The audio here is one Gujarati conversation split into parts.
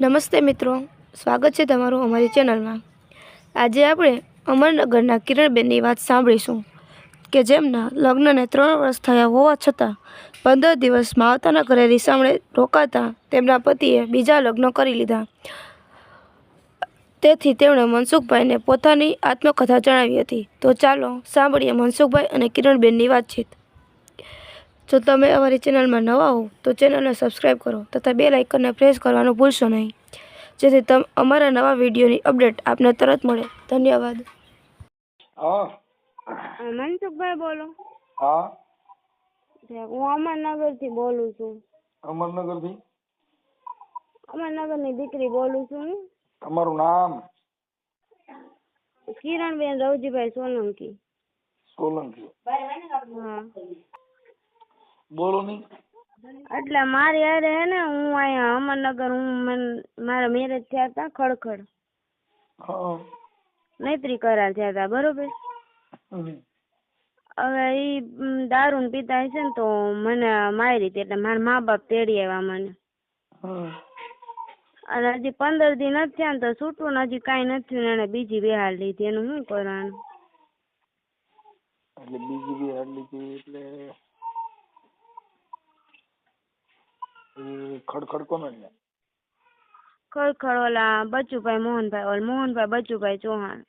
નમસ્તે મિત્રો, સ્વાગત છે તમારું અમારી ચેનલમાં. આજે આપણે અમરનગરના કિરણબેનની વાત સાંભળીશું, કે જેમના લગ્નને ત્રણ વર્ષ થયા હોવા છતાં પંદર દિવસ માવતાના ઘરે રીસામણે રોકાતા તેમના પતિએ બીજા લગ્ન કરી લીધા. તેથી તેમણે મનસુખભાઈને પોતાની આત્મકથા જણાવી હતી. તો ચાલો સાંભળીએ મનસુખભાઈ અને કિરણબેનની વાતચીત. જો તમે અમારી ચેનલમાં નવા હો તો ચેનલને સબસ્ક્રાઈબ કરો તથા બે લાઇકનને પ્રેસ કરવાનું ભૂલશો નહીં. જેથી તમ અમારા નવા વિડીયોની અપડેટ આપને તરત મળે. ધન્યવાદ. હા. મનસુખભાઈ બોલો. હા. છે, હું અમરનગરથી બોલું છું. અમરનગરથી? અમરનગરની દીકરી બોલું છું તમારું નામ? કિરણબેન રવજીભાઈ સોલંકી. સોલંકી. હા. બોલો નહીં. એટલે મારી હારે હે ને હું અહીંયા અમરનગર હું મન મારા મેરેજ થયા હતા ખડખડ. મૈત્રી કરાર થયા હતા બરોબર? હવે ઈ મ, દારૂ ને પીતા હશે ને તો મને મારી રીતે એટલે મારા મા બાપ તેડી આવ્યા મને. અને હજી પંદર દી નથી થયા ને તો છૂટું ને હજી કાંઈ નથી થયું ને એને બીજી બેહાર લીધી એનું શું કરવાનું? એટલે બીજી બી લીધી એટલે એ ખડખડ કોને લે ખડખડ ઓલા બચુભાઈ મોહનભાઈ ઓલ મોહનભાઈ બચુભાઈ ચૌહાણ.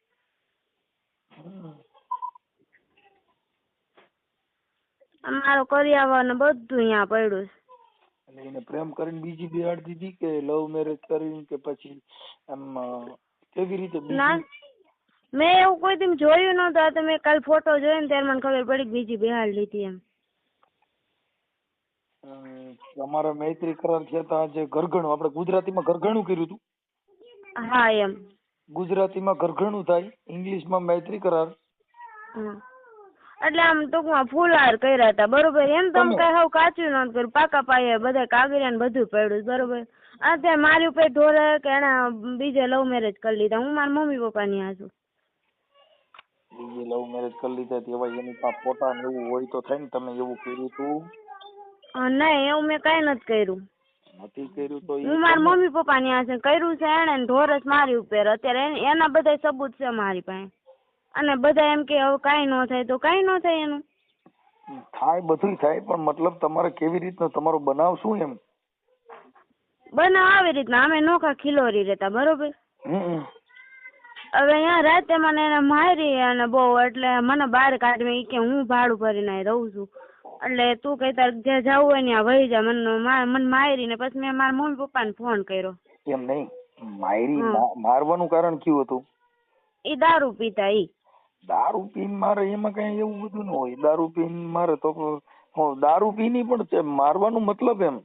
અમારો કરિયાવર ને બધું અહીંયા પડ્યું છે. એટલે એને પ્રેમ કરીને બીજી બિહાડ દીધી કે લવ મેરેજ કરીને કે પછી એમ કેવી રીતે ના મેં એવું કોઈ દી જોયું નતું આ તો મેં કાલ ફોટો જોયો ને ત્યારે મને ખબર પડી કે બીજી બિહાડ લીધી એમ. અ, મૈત્રી કરાર થયા હતા જે ઘરઘણું આપણે ગુજરાતીમાં ઘરઘણું કર્યું હતું? હા એમ. ગુજરાતીમાં ઘરઘણું થાય ઇંગ્લિશમાં મૈત્રી કરાર. એટલે આમ ટૂંકમાં ફૂલહાર કર્યા હતા બરોબર? એમ તમે? કઈ હાવ કાચું નહોતું કર્યું. પાકા પાયે બધા કાગળિયા ને બધું પડ્યું બરોબર? અત્યારે મારી ઉપર ઢોરે કે એને બીજે લવ મેરેજ કરી લીધા. હું મારા મમ્મી પપ્પાની આ છું. બીજી લવ મેરેજ કરી લીધા તેવા એની પોતા ને એવું હોય તો થાય ને તમે એવું કર્યું તું. નહીં એવું મેં કઈ નથી કર્યું. નથી કર્યું તો હું મારા મમ્મી પપ્પા ની છે કર્યું છે એને ઢોરસ મારી ઉપર. અત્યારે એના બધા સબૂત છે મારી પાસે. અને બધા એમ કે હવે કાંઈ ન થાય તો કાંઈ ન થાય એનું. થાય બધું થાય પણ મતલબ તમારે કેવી રીતનો તમારો બનાવ શું એમ? બનાવ આવી રીતના. અમે નોખા ખિલોરી રહેતા બરોબર? હવે અહીંયા રાતે મને એને મારી અને બહુ એટલે મને બહાર કાઢવી કે હું ભાડું ભરીને રહું છું. એટલે તું કઈ તાર જે જવું હોય ત્યાં વહી જા. મને મને મારી ને પછી મેં મારા મમ્મી પપ્પાને ફોન કર્યો. એમ નહીં. માયરી મારવાનું કારણ કયું હતું? એ દારૂ પીતા ઈ. દારૂ પીન મારે એમાં કઈ એવું બધું ન હોય. દારૂ પીન મારે તો દારૂ પીની પણ છે મારવાનું મતલબ એમ.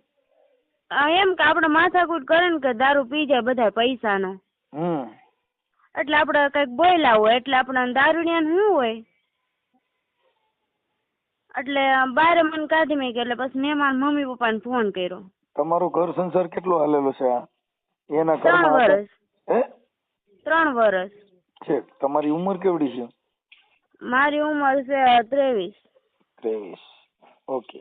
આ એમ કે આપણે માથાકૂટ કરે ને કે દારૂ પી જાય બધા પૈસાનો. હમ. એટલે આપણે કંઈક બોલ્યા હોય એટલે આપણે ને શું હોય? એટલે બારે મને કાઢી મેં એટલે પછી મેં મારા મમ્મી પપ્પાને ફોન કર્યો. તમારું ઘર સંસાર કેટલો હાલેલો છે? આ એના ત્રણ વર્ષ. હે? ત્રણ વર્ષ. છે. તમારી ઉંમર કેવડી છે? મારી ઉંમર છે ત્રેવીસ. ત્રેવીસ. ઓકે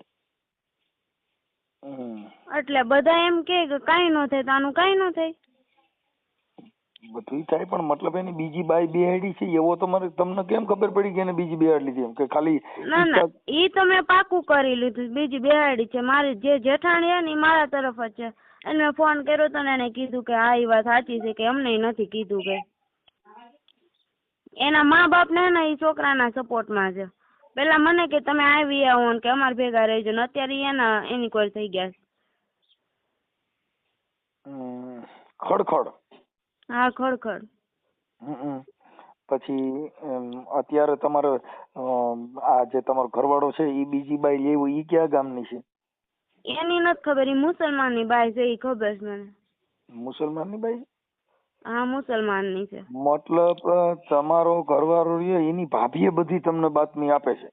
એટલે બધા એમ કે કાઈ નો થાય તો આનું કાંઈ નો થાય? બધું થાય પણ મતલબ એની બીજી બાઈ બિહાડી છે એવો તમારે તમને કેમ ખબર પડી કે એને બીજી બિહાડી લીધી એમ? કે ખાલી ના ના ઈ તો મેં પાકું કરી લીધું બીજી બિહાડી છે. મારી જે જેઠાણી છે ને ઈ મારા તરફ જ છે. એને મેં ફોન કર્યો તો ને એને કીધું કે હા ઈ વાત સાચી છે કે અમને નથી કીધું કે. એના મા બાપ ને ને ઈ છોકરાના સપોર્ટમાં છે. પેલા મને કે તમે આવી આવો ને કે અમારે ભેગા રહેજો ને અત્યારે એના એની કોઈ થઈ ગયા છે. ખડખડ. હા ખડખડ. પછી અત્યારે તમારે આ જે તમારો ઘરવાળો છે એ બીજી બાઈ લેવું ઈ કયા ગામની છે? એની નથી ખબર ઈ મુસલમાનની બાઈ છે એ ખબર છે મને. મુસલમાનની બાઈ? હા મુસલમાનની છે. મતલબ તમારો ઘરવાળો રહ્યો એની ભાભીએ બધી તમને બાતમી આપે છે?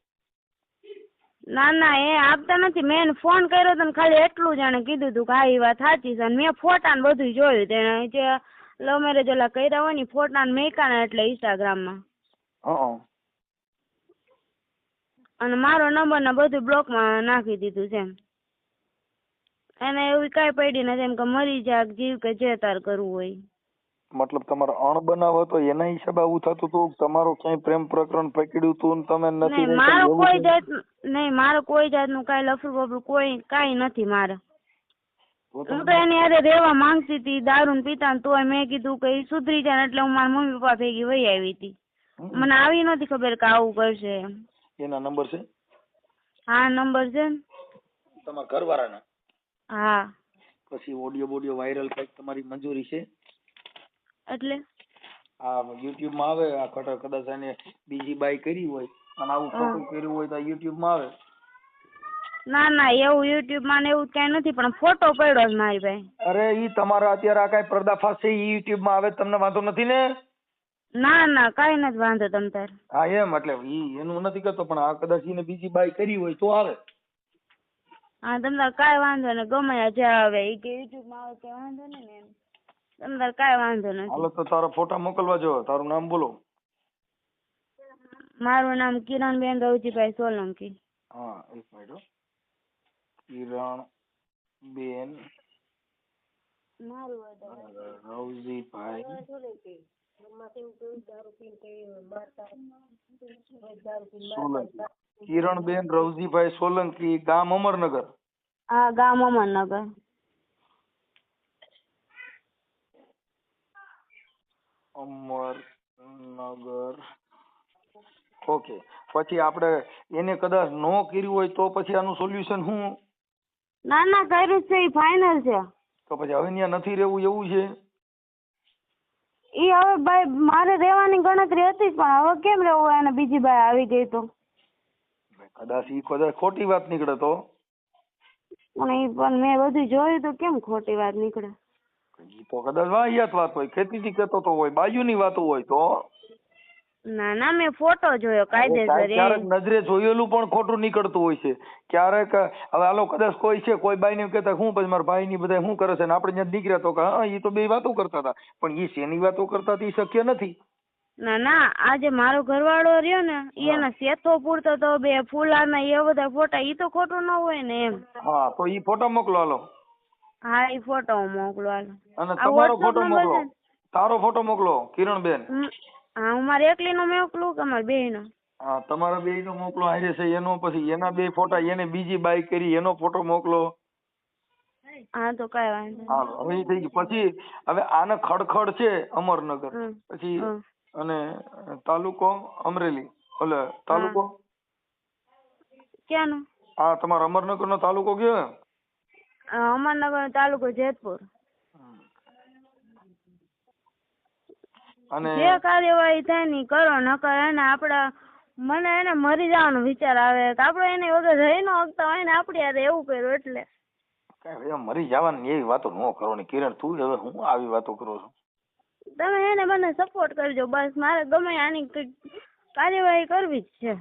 ના ના એ આપતા નથી. મેં એને ફોન કર્યો તો ખાલી એટલું જ એને કીધું હતું કે આ એ વાત સાચી છે. અને મેં ફોટા ને બધું જોયું તેને જે લવ મેરેજ ઓલા કર્યા હોય ને ફોટા ને મેકા ને એટલે ઇન્સ્ટાગ્રામમાં અને મારો નંબર ને બધું બ્લોકમાં નાખી દીધું છે એને એવી કાંઈ પડી નથી એમ કે મરી જાગ જીવ કે જે તાર કરવું હોય મતલબ તમારો અણ બનાવો તો એના હિસાબે આવું થતું હતું? તમારું ક્યાંય પ્રેમ પ્રકરણ પકડ્યું હતું તમે નથી નહીં મારો કોઈ? જાત નહીં મારો કોઈ જાતનું કાંઈ લફડું બફડું કોઈ કાંઈ નથી મારે. હું તો એની હારે રહેવા માંગતી હતી દારૂ ને પીતા ને તોય મેં કીધું કે ઈ સુધરી જાય ને એટલે હું મારા મમ્મી પપ્પા ભેગી વહી આવી હતી. મને આવી નહોતી ખબર કે આવું કરશે એમ. એના નંબર છે? હા નંબર છે. ને તમારા ઘરવાળાના? હા. પછી ઓડિયો બોડિયો વાયરલ કંઈક તમારી મંજૂરી છે? એટલે? આ યુટ્યુબમાં આવે આ કદાચ એને બીજી બાય કરી હોય અને આવું ખોટું કર્યું હોય તો યુટ્યુબમાં આવે. ના ના એવું યુટ્યુબમાં ને એવું કઈ નથી પણ ફોટો પડ્યો છે મારી પાસે. અરે ઈ તમારા અત્યારે આ કઈ પર્દાફાશ છે ઈ યુટ્યુબમાં આવે તમને વાંધો નથી ને? ના ના કઈ નથી વાંધો તમ તાર. હા એમ એટલે ઈ એનું નથી કરતો પણ આ કદાચ ઈને બીજી બાઈ કરી હોય તો આવે. હા તમ તાર કાંઈ વાંધો ને ગમે જે આવે ઈ કે યુટ્યુબમાં આવે કે વાંધો ને એમ. તમ તાર કાંઈ વાંધો નથી. હાલો તો તારા ફોટા મોકલવા જો તારું નામ બોલો. મારું નામ કિરણબેન રવજીભાઈ સોલંકી. હા એક મિનિટ હો. કિરણ બેન રવજીભાઈ સોલંકી. કિરણબેન રવજીભાઈ સોલંકી ગામ અમરનગર. હા ગામ અમરનગર. અમરનગર. ઓકે. પછી આપણે એને કદાચ નો કર્યું હોય તો પછી આનું સોલ્યુશન શું? ના ના કર્યું જ છે એ ફાઇનલ છે. તો પછી હવે ત્યાં નથી રહેવું એવું છે? એ હવે ભાઈ મારે રહેવાની ગણતરી હતી પણ હવે કેમ રહેવું? એને બીજી બાઈ આવી ગઈ તો. કદાચ ઈ કદાચ ખોટી વાત નીકળે તો. પણ ઈ પણ મેં બધું જોયું તો કેમ ખોટી વાત નીકળે? એ તો કદાચ વાહિયાત વાત હોય ખેતીથી કહેતો તો હોય બાજુની વાતો હોય તો. ના ના મેં ફોટો જોયો કાયદેસર ક્યારેક નજરે જોયેલું પણ ખોટું નીકળતું હોય છે. ક્યારેક હવે હાલો કદાચ કોઈ છે કોઈ બાઈને કહેતા હું પછી મારા ભાઈ ની બધા શું કરે છે? ને આપણે ત્યાં નીકળ્યા તો કે હા એ તો બે વાતો કરતા હતા. પણ એ શેની વાતો કરતા હતી શક્ય નથી. ના ના આજે મારો ઘરવાળો રહ્યો ને એના સેતો પૂરતો તો બે ફૂલાના એ બધા ફોટા ઈ તો ખોટું ન હોય ને એમ. હા તો ઈ ફોટો મોકલો હાલો. હા ઈ ફોટો મોકલો હાલો. અને તમારો ફોટો મોકલો. તારો ફોટો મોકલો કિરણબેન. હમ, હા હું મારે એકલીનો મોકલું કે મારી બેયનો? હા તમારા બેયનો મોકલો હારે છે એનો પછી એના બે ફોટા એને બીજી બાઈ કરી એનો ફોટો મોકલો. હા તો કાંઈ વાંધો નહીં. હાલો હવે ઈ થઈ ગયું. પછી હવે આને ખડખડ છે અમરનગર. હમ. પછી હમ. અને તાલુકો અમરેલી. ઓલે તાલુકો? ક્યાંનો? હા તમારો અમરનગર નો તાલુકો કયો? અમરનગર તાલુકો જેતપુર. અને જે કાર્યવાહી થાયની કરો નકર એને આપડા મને એને મરી જવાનો વિચાર આવે કે આપણે એની વગર રહી ન શકતા હોય ને આપણી યાર એવું કર્યું એટલે. કાંઈ મરી જવાની એવી વાતો ન કરો ને કિરણ તું હવે હું આવી વાતો કરો છું? તમે એને મને સપોર્ટ કરજો બસ મારે ગમે આની કાર્યવાહી કરવી જ છે.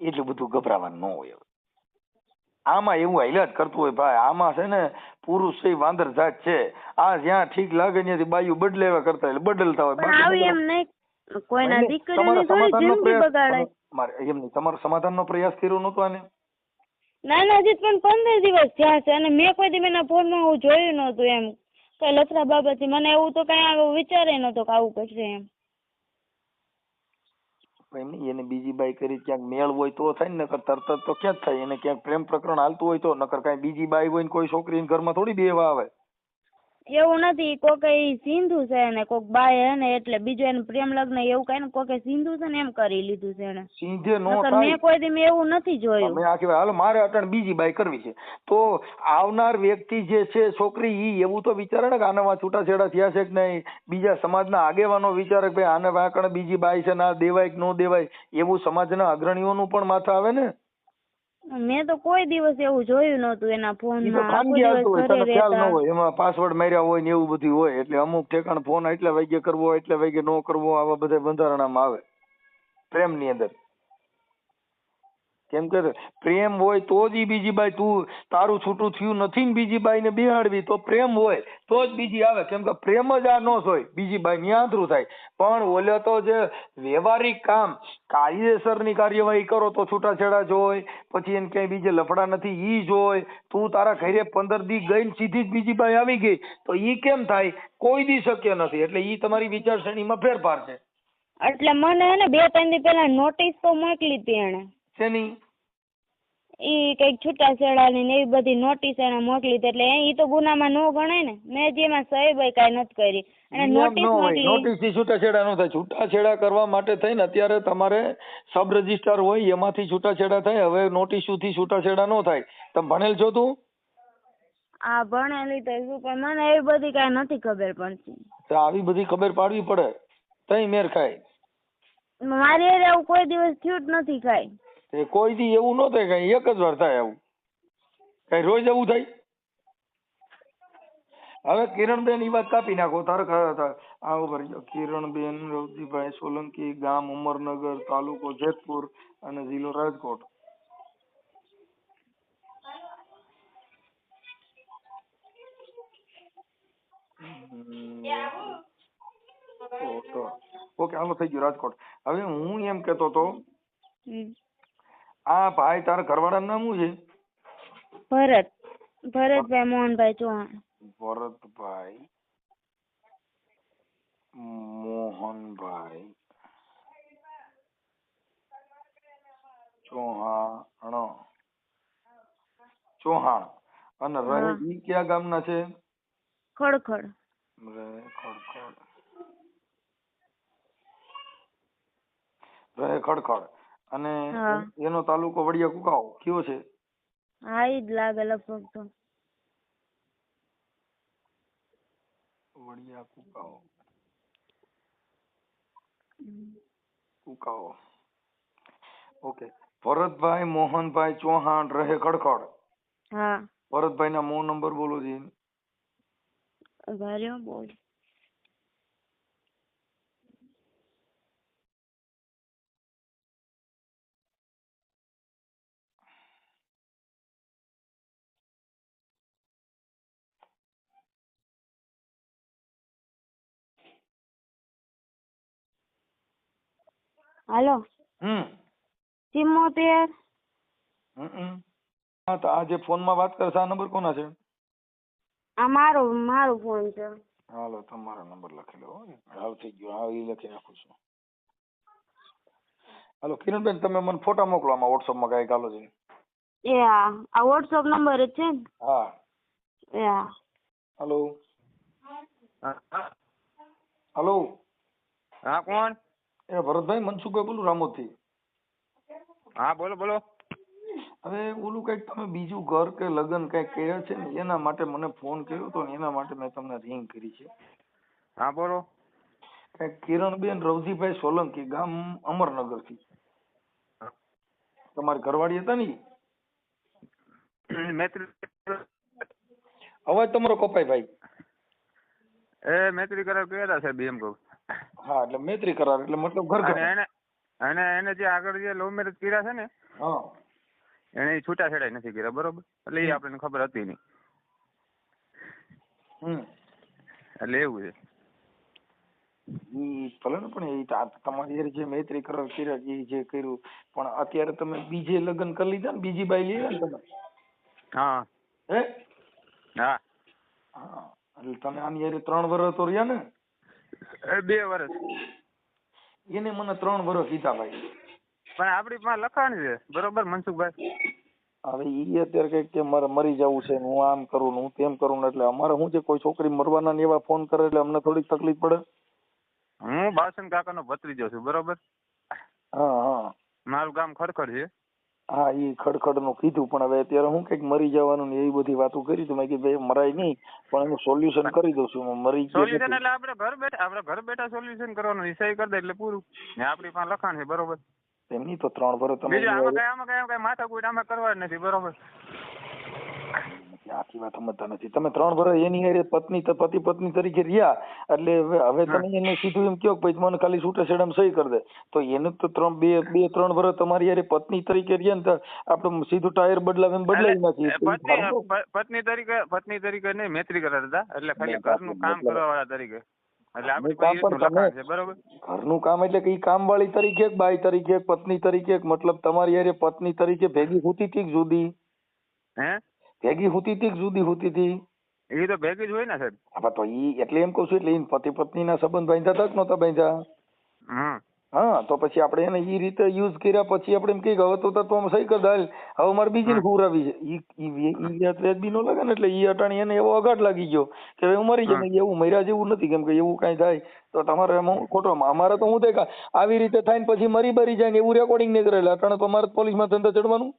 એટલું બધું ગભરાવાનું ન હોય હવે. આમાં એવું હાલ્યા કરતું હોય ભાઈ. આમાં છે ને પુરુષ છે વાંદર જાત છે. આ જ્યાં ઠીક લાગે ત્યાંથી બાયું બદલેવા કરતા એટલે બદલતા હોય. આવી એમ નહીં. કોઈના દીકરીની થોડી જિંદગી પ્રયાસ- બગાડાય. મારે એમ નહીં. તમારો સમાધાનનો પ્રયાસ કર્યો નતો આને. નાના જીત પણ પંદર દિવસ થયા છે. અને મેં કોઈ દી એના ફોનમાં હું જોયું નહોતું એમ. કઈ લફડા બાબતથી. મને એવું તો કઈ વિચારે નહોતો કે આવું કરશે એમ. એમ નહીં, એને બીજી બાઈ કરી ક્યાંક મેળ હોય તો થાય ને, નકર તરત જ તો ક્યાં થાય. એને ક્યાંક પ્રેમ પ્રકરણ હાલતું હોય તો, નકર કાંઈ બીજી બાઈ હોય ને કોઈ છોકરી ઘરમાં થોડી બેવા આવે. એવું નથી કોકે ઈ સિંધુ છે ને કોક બાય હે ને એટલે બીજો એને પ્રેમ લગ્ન એવું કઈ ને કોકે સિંધુ છે ને એમ કરી લીધું છે એને સિંધે નો થાય. મેં કોઈ દી એવું નથી જોયું. મેં આખી હાલો મારે અટણ બીજી બાય કરવી છે. તો આવનાર વ્યક્તિ જે છે છોકરી ઈ એવું તો વિચારે ને કે આનામાં છૂટાછેડા થયા છે કે નહીં? બીજા સમાજના આગેવાનો વિચારે કે ભાઈ આને વાંકણ બીજી બાય છે ના દેવાય કે ન દેવાય એવું સમાજના અગ્રણીઓનું પણ માથા આવે ને? મેં તો કોઈ દિવસ એવું જોયું નહોતું એના ઈ તો ખાનગી હાલતું હોય તને ખ્યાલ ન હોય. એમાં પાસવર્ડ માર્યા હોય ને એવું બધું હોય એટલે અમુક ઠેકાણ ફોન એટલા વાગે કરવો એટલા વાગે નો કરવો આવા બધા બંધારણામાં આવે. પ્રેમની અંદર. કેમ કે પ્રેમ હોય તો જ બીજી બાઈ તું તારું છૂટું થયું નથી ને બીજી બાઈ ને બિહાડવી, તો પ્રેમ હોય તો જ બીજી આવે. કેમ કે પ્રેમ જ આ નો હોય, બીજી બાઈ ની આંધળું થાય. પણ ઓલે તો જે વ્યવહારિક કામ, કાયદેસરની કાર્યવાહી કરો તો છૂટાછેડા જોય પછી એને ક્યાંય બીજે લફડા નથી, ઈ જોય તું તારા ઘરે પંદર દી ગઈ સીધી જ બીજી બાઈ આવી ગઈ, તો ઈ કેમ થાય? કોઈ દી શક્ય નથી. એટલે ઈ તમારી વિચારસરણીમાં ફેરફાર છે. એટલે મને હે ને બે ત્રણ દી પહેલા નોટિસ તો મોકલી હતી એણે. શેની? ઈ કંઈક છૂટાછેડાની ને એવી બધી નોટિસ એને મોકલી હતી. એટલે ઈ તો ગુનામાં નો ગણાય ને. મેં જે એમાં સહી બઈ કાંઈ નથી કરી. અને નોટિસ મોકલી. નોટિસથી છૂટાછેડા નો થાય. છૂટાછેડા કરવા માટે થઈને અત્યારે તમારે સબ રજિસ્ટર હોય એમાંથી છૂટાછેડા થાય. હવે નોટિસથી છૂટાછેડા નો થાય. તમે ભણેલ છો તું? આ ભણેલી તો શું પણ મને એવી બધી કાઈ નથી ખબર પડતી. તો આવી બધી ખબર પાડવી પડે. તઈ મેર ખાય. મારી એવું આવું કોઈ દિવસ થયું જ નથી કાંઈ કોઈ દી એવું ન થાય, કઈ એક જ વાર થાય આવું. કઈ રોજ એવું થાય? હવે કિરણબેન ઈ વાત કાપી નાખો તારક આ ઉપર કિરણબેન, રવજીભાઈ સોલંકી, ગામ ઉમરનગર, તાલુકો જેતપુર અને જિલ્લો રાજકોટ. ઓકે, હાલો, થઈ ગયું રાજકોટ. હવે હું એમ કેતો તો. આ ભાઈ તારા ઘરવાળાનું નામ શું છે? ભરત. ભરતભાઈ મોહનભાઈ ચૌહાણ. ભરતભાઈ મોહનભાઈ ચૌહાણ. ચૌહાણ. અને રહે. ઈ કયા ગામના છે? ખડખડ. રહે ખડખડ. રહે ખડખડ. અને એનો તાલુકો વડિયા કુકાવ. કયો છે? હા ઈ જ લાગે લગભગ તો. વડિયા કુકાવ. કુકાવ. ઓકે. ભરતભાઈ મોહનભાઈ ચૌહાણ રહે ખડખડ. હા. ભરતભાઈ ના મો નંબર બોલો જી. ભાર્યો બોલ. હાલો. હમ. ચિમ્મોતેર. હા તો આ જે ફોનમાં વાત કરે છે આ નંબર કોના છે? આ મારો મારો ફોન છે. હાલો તમારો નંબર લખી લો હાલ થઈ ગયો. હા એ લખી નાખું છું. હાલો કિરણબેન તમે મને ફોટા મોકલો આમાં વોટ્સઅપમાં કઈ કાલો છે એ હા આ વોટ્સઅપ નંબર જ છે ને? હા. એ હા હાલો હાલો. હા કોણ? એ ભરતભાઈ મનસુખભાઈ બોલું રામોથી. હા બોલો બોલો. હવે ઓલું કંઈક તમે બીજું ઘર કે લગ્ન કંઈક કર્યા છે ને એના માટે મને ફોન કર્યો હતો ને એના માટે મેં તમને રિંગ કરી છે. હા બોલો. કંઈક કિરણબેન રવજીભાઈ સોલંકી ગામ અમરનગરથી તમારી ઘરવાળી હતા ને અવાજ તમારો કપાય ભાઈ. એ મૈત્રી કરાર કર્યા છે એમ કહું હા એટલે મૈત્રી કરાર એટલે મતલબ ઘર ઘર. એને અને એને જે આગળ જે લવ મેરેજ કર્યા છે ને હા. એને છૂટાછેડા નથી કર્યા બરોબર? એટલે એ આપણને ખબર હતી નહીં હમ. એટલે એવું છે. ભલે ને પણ એ તમારી યાર જે મૈત્રી કરાર કર્યા એ જે કર્યું પણ અત્યારે તમે બીજે લગ્ન કરી લીધા ને બીજી બાઈ લીધા ને તમે? હા. હે? હા. હા એટલે તમે આની હારે ત્રણ વર્ષ તો રહ્યા ને. બે વર્ષ એને મને ત્રણ વર્ષ કીધા ભાઈ. પણ આપડી પાસે લખાણ છે. બરોબર મનસુખભાઈ? હવે ઈ અત્યારે કંઈક કે મારે મરી જવું છે હું આમ કરું ને હું તેમ કરું એટલે અમારે શું છે કોઈ છોકરી મરવાના ને એવા ફોન કરે એટલે અમને થોડીક તકલીફ પડે? હું બાસન કાકાનો ભત્રીજો છું બરોબર? હા હા. મારું ગામ ખડખડ છે. હા ઈ ખડખડનું કીધું પણ હવે અત્યારે હું કંઈક મરી જવાનું ને એવી બધી વાતો કરી તો મેં કીધું ભાઈ મરાય નહીં પણ એનું સોલ્યુશન કરી દઉં છું. મરી સોલ્યુશન એટલે આપણે ઘર બેઠા આપણે ઘર બેઠા સોલ્યુશન કરવાનું ઈ સહી કરી દે એટલે પૂરું. ને આપણી પાસે લખાણ છે બરોબર. એમની તો ત્રણ ભરો તમે બીજું આમાં કઈ આમાં કઈ કઈ માથાકૂટ આમાં કરવા નથી બરોબર. આખી વાત સમજતા નથી. તમે ત્રણ વર્ષ એની હારે પત્ની ત- પતિ પત્ની તરીકે રહ્યા એટલે હવે હવે તમે એને સીધું એમ કહો કે ભાઈ મને ખાલી છૂટા છેડામાં સહી કરી દે. તો એને તો ત્રણ બે બે ત્રણ વર્ષ તમારી હારે પત્ની તરીકે રહ્યા ને તો આપણે સીધું ટાયર બદલાવે એમ બદલાવી નાખીએ. તો ઈ પત્ની સારું પ- પત્ની તરીકે પત્ની તરીકે નહીં મૈત્રી કરાર હતા એટલે ખાલી ઘરનું કામ કરવા વાળા તરીકે. એટલે આપણી કામ પાસે પણ એટલું તમે- લખાણ છે બરોબર? ઘરનું કામ એટલે કે ઈ કામવાળી તરીકે કે બાઈ તરીકે કે પત્ની તરીકે કે મતલબ તમારી હારે પત્ની તરીકે ભેગી હોતી હતી કે જુદી? હે? ભેગી હોતી હતી જુદી હોતી હતી? એ તો ભેગી જ હોય ને સાહેબ. હા તો ઈ એટલે એમ કહું છું એટલે પતિ પત્નીના સંબંધ બાંધ્યા હતા કે નહોતા બાંધ્યા. હા તો પછી આપણે એને ઈ રીતે યુઝ કર્યા પછી આપણે એમ કહીએ હવે તો તો આમ સહી કર દાલ. હવે મારે બીજી ને આવી છે. ઈ ઈ વ્યાજબી નો લાગે ને એટલે ઈ અટાણી એને એવો અઘાટ લાગી ગયો કે હવે હું મરી જાય એવું મર્યા જેવું નથી કેમ કે એવું કાંઈ થાય. તો તમારે એમાં ખોટો અમારે તો હું થાય આવી રીતે થાય ને પછી મરી બરી જાય ને એવું રેકોર્ડિંગ નહીં કરેલા. અટાણે તો અમારે પોલીસમાં ધંધા ચડવાનું.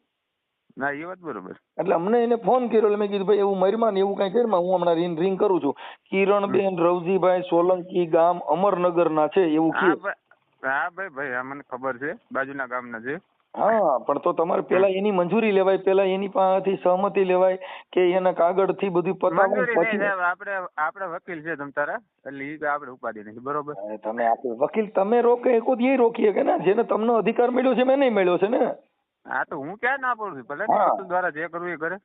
ના એ વાત બરોબર. એટલે અમને એને ફોન કર્યો એટલે મેં કીધું ભાઈ એવું મરમાં ને એવું કાંઈ કરમાં હું હમણાં રિંગ રિંગ કરું છું. કિરણબેન રવજીભાઈ સોલંકી ગામ અમરનગરના છે એવું હા હા ભાઈ ભાઈ આ મને ખબર છે બાજુના ગામના છે. હા પણ તો તમારે પેલા એની મંજૂરી લેવાય પેલા એની પાસેથી સહમતિ લેવાય કે એના કાગળથી બધું પતાવું પછી આપણે આપણે વકીલ છે તમ તારા એટલે ઈ આપણે ઉપાડી નથી બરોબર? તમે આપણે વકીલ તમે રોકે એક એ રોકીએ કે ને? જેને તમને અધિકાર મળ્યો છે મેં નહીં મળ્યો છે ને? હા તો હું ક્યાં ના પડું? છું ભલે. ને દ્વારા જે કરવું એ કરે.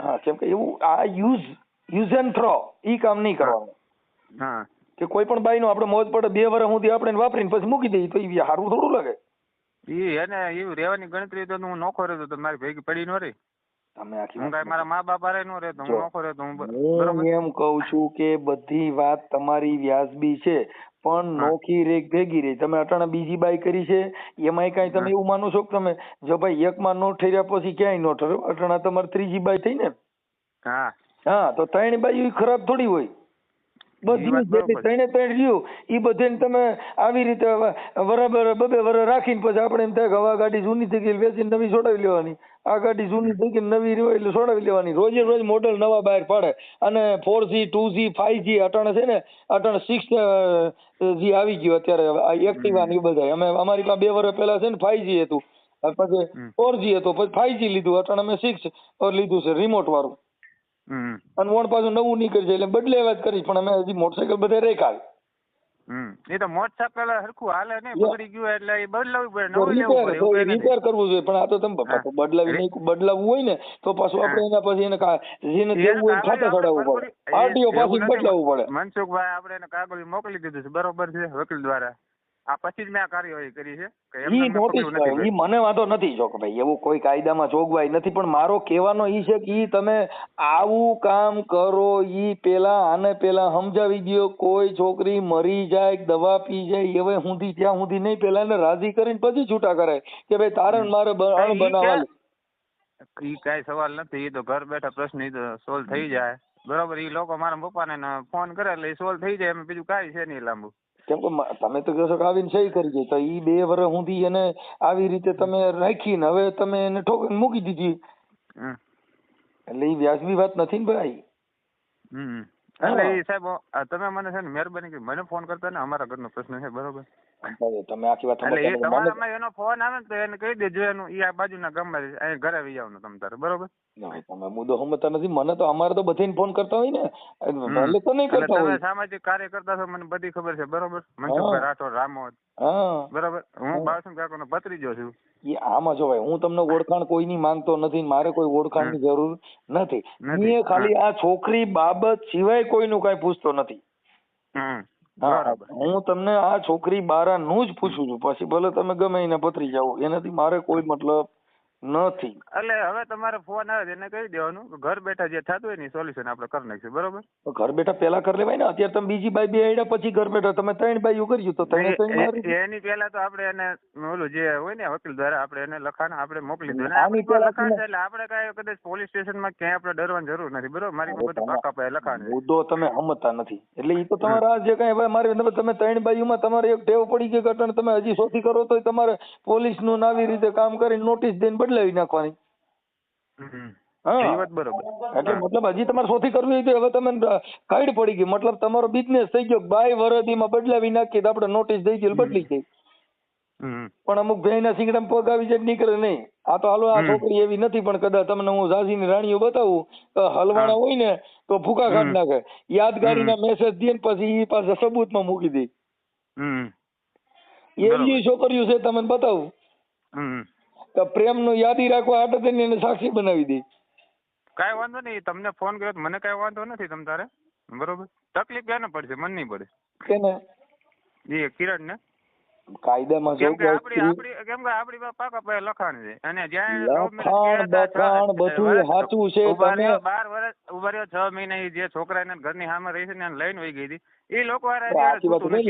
હા કેમ કે એવું આ યુઝ યુઝ એન્ડ થ્રો ઈ કામ નહીં કરવાનું. હા. કે કોઈ પણ બાઈનો આપણે મોજ પડે બે વર્ષ સુધી આપણે વાપરીને પછી મૂકી દઈએ તો એ સારું થોડું લાગે. ઈ એને એવું રહેવાની ગણતરી તો હું નોખો રહેતો તો મારી ભેગી પડી ન રહી. તમે આખી હું વાત મારા મા બાપ હારે ન રહેતો હું નોખો રહેતો હું એમ કઉ છું કે બધી વાત તમારી વ્યાજબી છે. પણ નોખી રેક ભેગી રહી. તમે અટાણે બીજી બાઈ કરી છે એમાંય કાંઈ તમે એવું માનો છો કે તમે? જો ભાઈ એકમાં નો ઠર્યા પછી ક્યાંય નો ઠર્યો? અટાણા તમારે ત્રીજી બાઈ થઈ ને? હા. હા તો ત્રણ બાઈ ખરાબ થોડી હોય. બધી જે ત્રણે ત્રણ રહ્યું. એ બધાને તમે આવી રીતે બરાબર બબે વર રાખીને પછી આપણે એમ થાય કે હવે ગાડી જૂની થઈ ગઈ વેચીને નવી છોડાવી લેવાની. આ ગાડી જૂની થઈ ગઈ નવી રહ્યો એટલે છોડાવી લેવાની. રોજે રોજ મોડલ નવા બહાર પાડે. અને four G two G five G અટાણે છે ને અટાણે સિક્સ જી આવી ગયું અત્યારે આ એક્ટિવા ને એ બધા અમે અમારી પાસે બે વર્ષ પહેલા છે ને ફાઈવ જી હતું. પછી. ફોર જી હતું. પછી ફાઈવ જી લીધું. અટાણે અમે સિક્સ લીધું છે રિમોટ વાળું. અને વણ પાછું નવું નીકળી જાય એટલે બદલે વાત કરી પણ અમે હજી મોટરસાયકલ બધે રેખાય. હમ. એ તો મોટરસાયકલ હરખું હાલે યા. બગડી ગયું એટલે એ બદલાવવું પડે નવું લેવું રિપેર કરવું જોઈએ પણ આ તો તમે બદલાવી નહીં બદલાવવું હોય ને તો પાછું આપણે એના પછી એને જેને દેવું હોય ખાતા ચડાવવું પડે. આરટીઓ પાછું પાછી બદલાવવું પડે. મનસુખભાઈ આપણે એને કાગળ મોકલી દીધું છે બરોબર છે વકીલ દ્વારા. આ પછી જ મેં આ કાર્યવાહી કરી છે કે એમને ઈ મેં નોટિસ પકડ્યું નથી ઈ મને વાંધો નથી જો કે ભાઈ એવું કોઈ કાયદામાં જોગવાઈ નથી પણ મારો કહેવાનો ઈ છે કે ઈ તમે આવું કામ કરો ઈ પેલા આને પેલા સમજાવી દ્યો કોઈ છોકરી મરી જાય કે દવા પી જાય હવે સુધી ત્યાં સુધી નહીં પેલા એને રાજી કરીને પછી છૂટા કરાય. કે ભાઈ તારણ મારે બ- અણ ઈ બનાવવા ઈ કાંઈ સવાલ નથી ઈ તો ઘર બેઠા પ્રશ્ન ઈ તો સોલ્વ થઈ જાય. બરોબર ઈ લોકો મારા પપ્પાને ને ફોન કરે એટલે સોલ્વ થઈ જાય એમ બીજું કાંઈ છે નહીં લાંબુ. કેમ કે તમે તો કહો છો કે આવીને સહી કરી દે તો એ બે વર્ષ સુધી એને આવી રીતે તમે રાખીને હવે તમે એને ઠોકીને મૂકી દીધી. એટલે ઈ વ્યાજબી વાત નથી ને ભાઈ. એટલે સાહેબ તમે મને છે ને મહેરબાની કરી મને ફોન કરતા ને અમારા ઘરનો પ્રશ્ન છે બરોબર? તમે આખી વાત એટલે એનો ફોન આવે ને તો એને કહી દેજો એનું ઈ આ બાજુના ગામમાં છે. અહીં ઘરે આવી જવાનું તમે તારે બરોબર? ના, તમે મુદ્દો સમજતા નથી મને તો અમારે તો બધાને ફોન કરતા હોય ને. ભલે તો નહીં એટલે કરતા હોય. સામાજિક કાર્ય કરતા છો મને બધી ખબર છે બરોબર? મનસુખભાઈ રાઠોડ રામોદ બરોબર? હું બાળસુન કાકાનો ભત્રીજો છું. એ આમાં જો ભાઈ હું તમને ઓળખાણ કોઈની માંગતો નથી મારે કોઈ ઓળખાણની જરૂર નથી. મેં ખાલી આ છોકરી બાબત સિવાય કોઈનું કાંઈ પૂછતો નથી. બરોબર. હું તમને આ છોકરી બારાનું જ પૂછું છું. પછી ભલે તમે ગમે એને પતરી જાઓ એનાથી મારે કોઈ મતલબ નથી. એટલે હવે તમારે ફોન આવે એને કહી દેવાનું કે ઘર બેઠા જે થતું હોય ને સોલ્યુશન આપણે કરી નાખીશું બરોબર? ઘર બેઠા પેલા કરી લેવાય ને અત્યારે તમે બીજી બાઈ બે આડ્યા પછી ઘર બેઠા તમે ત્રણ બાઈ કર્યું તો ત્રણે ત્રણ એની પહેલા તો આપણે એને ઓલું જે હોય ને વકીલ દ્વારા આપણે એને લખાણ આપણે મોકલી દો લખાણ એટલે આપણે કાંઈ કદાચ પોલીસ સ્ટેશનમાં ક્યાંય આપણે ડરવાની જરૂર નથી બરોબર? મારી બધું પાકા પાસે લખાણ મુદ્દો તમે સમજતા નથી. એટલે એ તો તમારા જે કઈ. હવે મારી તમે ત્રણ બાઈઓમાં તમારે એક ટેવ પડી ગઈ ઘટના તમે હજી સોથી કરો તો તમારે પોલીસનું ને આવી રીતે કામ કરીને નોટિસ દઈને બદલાવી નાખવાની. એટલે મતલબ હજી તમારે શોધી કરવી હતી હવે તમે કાઢ પડી ગઈ. મતલબ તમારો બિઝનેસ થઈ ગયો. બાય વરદીમાં બદલાવી નાખી તો આપણે નોટિસ દઈ ગઈ બદલી ગઈ. પણ અમુક ભાઈના સિંગડા પગ આવી જાય નીકળે નહીં. આ તો હાલો આ છોકરી એવી નથી પણ કદાચ તમને હું ઝાંસીની રાણીઓ બતાવું તો હલવાણા હોય ને તો ફૂકા હમ. કાઢી નાખે. યાદગારીના મેસેજ દે ને પછી એ પાછા સબૂતમાં મૂકી દે. હમ. એવી છોકરીઓ છે તમને બતાવું. તો પ્રેમનું યાદી રાખવા હાટે થઈને એને સાક્ષી બનાવી દે. કાંઈ વાંધો નહીં તમને ફોન કર્યો તો મને કાંઈ વાંધો નથી તમ તારે. બરોબર? તકલીફ એને પડશે? મને નહીં પડે. કેને? એ કિરણ ને કાયદામાં કેમ કે આપણી આપણી કેમ કે આપણી પાકા પાસે લખાણ છે. અને જ્યાં લખાણ બખાણ બધું સાચું છે તમે બાર વર્ષ ઊભા રહ્યો છ મહિના જે છોકરાને ઘરની સામે રહી છે ને લઈને વહી ગઈ હતી. એ લોકો સાંભળી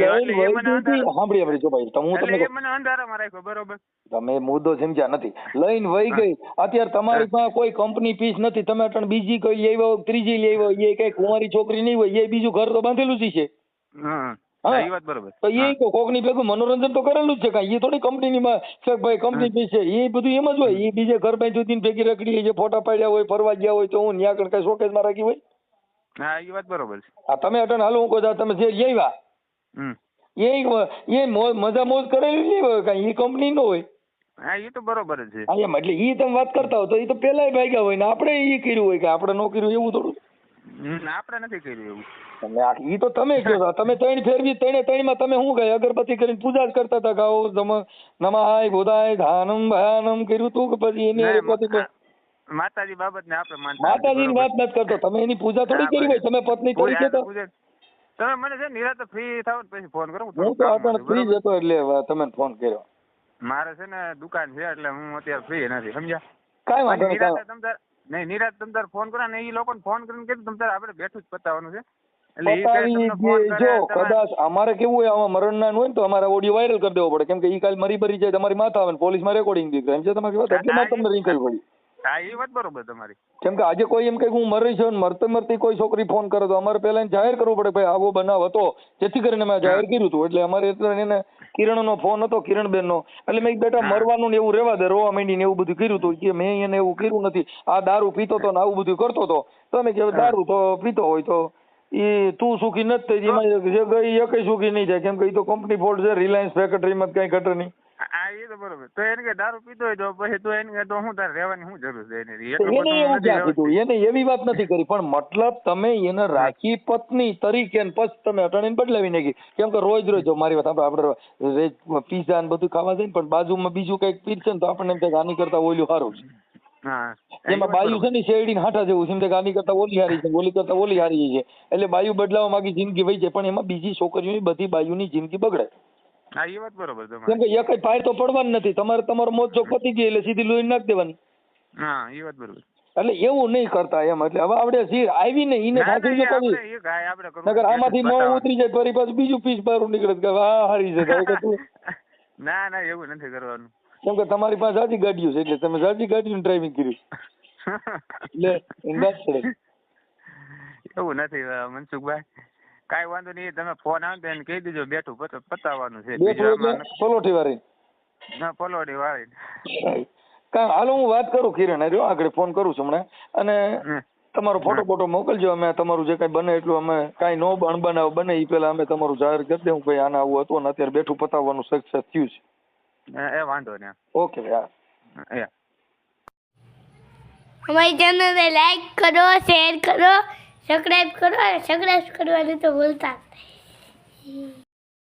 સાંભળી જો ભાઈ હું તમને મને અંધારામાં રાખ્યો બરોબર? તમે મુદ્દો સમજ્યા નથી. લઈને વહી ગઈ. અત્યારે તમારી પાસે કોઈ કંપની પીસ નથી. તમે અટણ બીજી કોઈ લઈ આવ્યો ત્રીજી આવ્યો એ કઈ કુંવારી છોકરી નહીં હોય એ બીજું ઘર તો બાંધેલું જ છે. હા. હા. એ તો એ કોકની ભેગું મનોરંજન તો કરેલું જ છે કાંઈ. એ થોડી કંપનીની માં ભાઈ કંપની છે. એ બધું એમ જ હોય. એ બીજે ઘર ભાઈ સુધી ભેગી રખડી જે ફોટા પાડ્યા હોય ફરવા ગયા હોય તો હું ન્યા કણ કઈ શોકેસમાં રાખી હોય? હા એ વાત બરોબર છે. આ તમે અટન હાલો હું કહું તમે જે આવ્યા એ એ મજા મોજ કરેલી નહીં હોય કાંઈ? એ કંપની નો હોય. હા એ તો બરોબર છે. હા એમ એટલે ઈ તમે વાત કરતા હો તો એ તો પેલા ભાગ્યા હોય ને આપણે એ કર્યું હોય કે આપણે નો કર્યું એવું થોડું? આપણે નથી કર્યું એવું. તમે આ ઈ તો તમે કહો તમે ત્રણ ફેરવી ત્રણે ત્રણમાં તમે શું કહે અગરબત્તી કરીને પૂજા જ કરતા હતા ગાઓ નમ નમાય બોધાય ધાનમ ભયાનમ કર્યું તું કે પછી એની અગરબત્તી માતાજી બાબત ને આપણે માનતા માતાજી ની વાત નથી કરતો. તમે એની પૂજા થોડી કરી હોય. તમે પત્ની તરીકે તો તમે મને છે નિરાતે ફ્રી થાવ પછી ફોન કરો હું તો કામ ફ્રી જ હતો એટલે તમે ફોન કર્યો. મારે છે ને દુકાન છે એટલે હું અત્યારે ફ્રી નથી સમજ્યા? કઈ વાંધો પછી નહીં નિરાતે તમ તાર નહીં નિરાતે તમ તાર ફોન કરો ને એ લોકોને ફોન કરીને કીધું તમ તાર આપણે બેઠું જ પતાવવાનું છે. જો કદાચ અમારે કેવું હોય આમાં મરણના હોય ને તો અમારે ઓડિયો વાયરલ કરી દેવો પડે. કેમ કે ઈ કાલ મરી ભરી જાય તમારી માથા આવે પોલીસમાં રેકોર્ડિંગ દીધું. એમ છે તમારી વાત? એટલે મારે તમને રિંગ કરવી પડી. હા એ વાત બરોબર તમારી. કેમ કે આજે કોઈ એમ કે હું મરી છું મરતે મરતી કોઈ છોકરી ફોન કરે તો અમારે પહેલા જાહેર કરવું પડે ભાઈ આવો બનાવ હતો. જેથી કરીને મેં જાહેર કર્યું હતું. એટલે અમારે એટલે એને કિરણનો ફોન હતો કિરણબેનનો. એટલે મેં બેટા મરવાનું ને એવું રહેવા દે રોવા માંડીને એવું બધું કર્યું હતું કે મેં એને એવું કર્યું નથી. આ દારૂ પીતો હતો ને આવું બધું કરતો હતો તો અમે કે દારૂ તો પીતો હોય તો એ તું સુખી નથી થઈ એમાં જે ગઈ એ કઈ સુખી નહીં થાય કેમ કે એ તો કંપની ફોલ્ટ છે રિલાયન્સ ફેક્ટરીમાં કઈ ઘટે નહીં. હા એ તો બરોબર. તો એને કે દારૂ પીતો હોય તો પછી તો એને તો હું તારે રહેવાની શું જરૂર છે એની તો એટલું એને એવું ક્યાં કીધું? એને એવી વાત નથી કરી. પણ મતલબ તમે એને રાખી પત્ની તરીકે પછી તમે અટાણીને બદલાવી નાખી. કેમ કે રોજ રોજ જો મારી વાત આપણે આપણે પીઝા ને બધું ખાવા જાય ને પણ બાજુમાં બીજું કંઈક પીરશે ને તો આપણને એમ થાય કે આની કરતા ઓલું સારું છે. એમાં બાયુ છે ને શેરડી હાટા જેવું છે આની કરતા ઓલી હારી છે ઓલી કરતા ઓલી હારી છે. એટલે બાયુ બદલાવા માંગી જિંદગી વહી જાય પણ એમાં બીજી છોકરીઓની બધી બાયુની જિંદગી બગડે હા એ વાત બરોબર કેમ કે એક જ ફાયર તો પડવાની નથી તમારે તમારો મોત જો પતી ગઈ એટલે સીધી લોહી નાખી દેવાની. હા એ વાત બરોબર. એટલે એવું નહીં કરતા એમ એટલે હવે આપણે જે આવી ને એને એ જો કરી ગાય નગર આમાંથી મોં ઉતરી જાય ફરી પાછું બીજું પીસ બહાર નીકળે કે હા હારી છે તો હવે કે તું ના ના એવું નથી કરવાનું. કેમ કે તમારી પાસે સાચી ગાડીઓ છે એટલે તમે સાચી ગાડીનું ડ્રાઇવિંગ કર્યું એટલે પડે એવું નથી મનસુખભાઈ. કાંઈ વાંધો નહીં તમે ફોન આવે એને કહી દેજો બેઠું પતાવવાનું છે સોલોઠી વાળી ના પલોઠી વાળી કાં હાલો હું વાત કરું કિરણ હારે આગળ ફોન કરું છું હમણાં. અને તમારો ફોટો ફોટો મોકલજો અમે તમારું જે કઈ બને એટલું અમે કઈ નો અણબનાવ બને એ પહેલા અમે તમારું જાહેર કરી દઉં ભાઈ આના આવું હતું અને અત્યારે બેઠું પતાવવાનું સક્સેસ થયું છે. એ- એ વાંધો નહીં. ઓકે ભાઈ એ. અમારી ચેનલને લાઈક કરો શેર કરો સબસ્ક્રાઈબ કરો અને સબસ્ક્રાઈબ કરવાનું તો ભૂલતા નહીં.